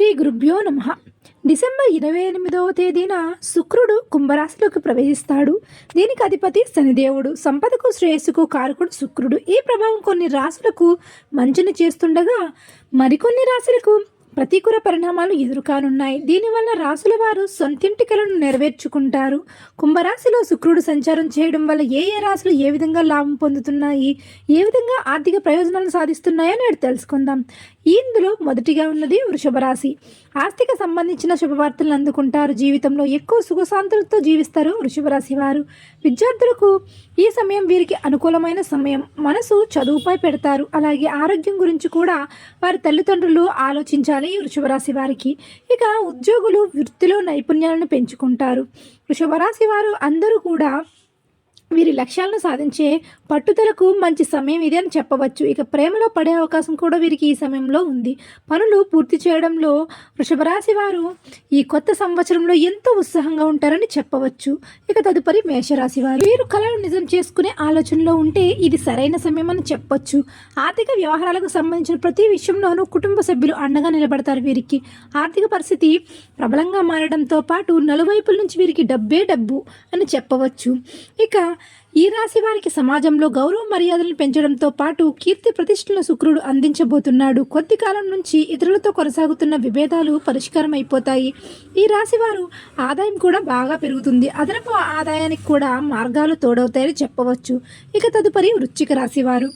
శ్రీ గురుభ్యో నమ. డిసెంబర్ ఇరవై ఎనిమిదవ తేదీన శుక్రుడు కుంభరాశిలోకి ప్రవేశిస్తాడు. దీనికి అధిపతి శనిదేవుడు. సంపదకు శ్రేయస్సుకు కారకుడు శుక్రుడు. ఈ ప్రభావం కొన్ని రాశులకు మంచిని చేస్తుండగా మరికొన్ని రాశులకు ప్రతికూల పరిణామాలు ఎదురుకానున్నాయి. దీనివల్ల రాసుల వారు సొంతింటి కలను నెరవేర్చుకుంటారు. కుంభరాశిలో శుక్రుడు సంచారం చేయడం వల్ల ఏ ఏ రాశులు ఏ విధంగా లాభం పొందుతున్నాయి? ఏ విధంగా ఆర్థిక ప్రయోజనాలు సాధిస్తున్నాయో నేడు తెలుసుకుందాం. ఇందులో మొదటిగా ఉన్నది వృషభ రాశి. ఆస్తిక సంబంధించిన శుభవార్తలను అందుకుంటారు. జీవితంలో ఎక్కువ సుఖశాంతులతో జీవిస్తారు వృషభ రాశి వారు. విద్యార్థులకు ఈ సమయం వీరికి అనుకూలమైన సమయం. మనసు చదువుపై పెడతారు. అలాగే ఆరోగ్యం గురించి కూడా వారి తల్లిదండ్రులు ఆలోచించారు ఉండాలి వృషభరాశి వారికి ఇక ఉద్యోగులు వృత్తిలో నైపుణ్యాలను పెంచుకుంటారు. వృషభరాశి వారు అందరూ కూడా వీరి లక్ష్యాలను సాధించే పట్టుదలకు మంచి సమయం ఇది అని చెప్పవచ్చు. ఇక ప్రేమలో పడే అవకాశం కూడా వీరికి ఈ సమయంలో ఉంది. పనులు పూర్తి చేయడంలో వృషభరాశి వారు ఈ కొత్త సంవత్సరంలో ఎంతో ఉత్సాహంగా ఉంటారని చెప్పవచ్చు. ఇక తదుపరి మేషరాశి వారు. వీరు కళను నిజం చేసుకునే ఆలోచనలో ఉంటే ఇది సరైన సమయం అని చెప్పొచ్చు. ఆర్థిక వ్యవహారాలకు సంబంధించిన ప్రతి విషయంలోనూ కుటుంబ సభ్యులు అండగా నిలబడతారు వీరికి. ఆర్థిక పరిస్థితి ప్రబలంగా మారడంతో పాటు నలువైపుల నుంచి వీరికి డబ్బే డబ్బు అని చెప్పవచ్చు. ఇక ఈ రాశి వారికి సమాజంలో గౌరవ మర్యాదలను పెంచడంతో పాటు కీర్తి ప్రతిష్టలను శుక్రుడు అందించబోతున్నాడు. కొద్ది కాలం నుంచి ఇతరులతో కొనసాగుతున్న విభేదాలు పరిష్కారం అయిపోతాయి ఈ రాశి వారు ఆదాయం కూడా బాగా పెరుగుతుంది. అదనపు ఆదాయానికి కూడా మార్గాలు తోడవుతాయని చెప్పవచ్చు. ఇక తదుపరి వృశ్చిక రాశి వారు.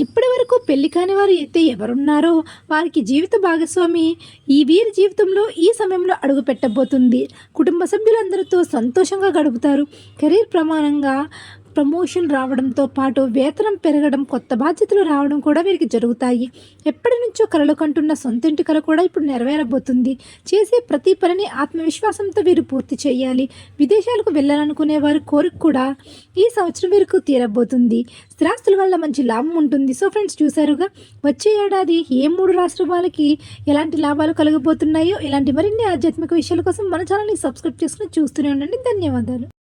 ఇప్పటి వరకు పెళ్ళి కాని వారు అయితే ఎవరున్నారో? వారికి జీవిత భాగస్వామి ఈ వీరి జీవితంలో ఈ సమయంలో అడుగు పెట్టబోతుంది. కుటుంబ సభ్యులందరితో సంతోషంగా గడుపుతారు. కెరీర్ ప్రమాణంగా ప్రమోషన్ రావడంతో పాటు వేతనం పెరగడం కొత్త బాధ్యతలు రావడం కూడా వీరికి జరుగుతాయి. ఎప్పటి నుంచో కలలు కంటున్న సొంతింటి కల కూడా ఇప్పుడు నెరవేరబోతుంది. చేసే ప్రతి పనిని ఆత్మవిశ్వాసంతో వీరు పూర్తి చేయాలి. విదేశాలకు వెళ్ళాలనుకునే వారి కోరిక కూడా ఈ సంవత్సరం వీరికి తీరబోతుంది. స్థిరాస్తుల వల్ల మంచి లాభం ఉంటుంది. సో ఫ్రెండ్స్ చూసారుగా వచ్చే ఏడాది ఏ మూడు రాష్ట్ర వాళ్ళకి ఎలాంటి లాభాలు కలగబోతున్నాయో ఇలాంటి మరిన్ని ఆధ్యాత్మిక విషయాల కోసం మన ఛానల్ని సబ్స్క్రైబ్ చేసుకుని చూస్తూనే ఉండండి. ధన్యవాదాలు.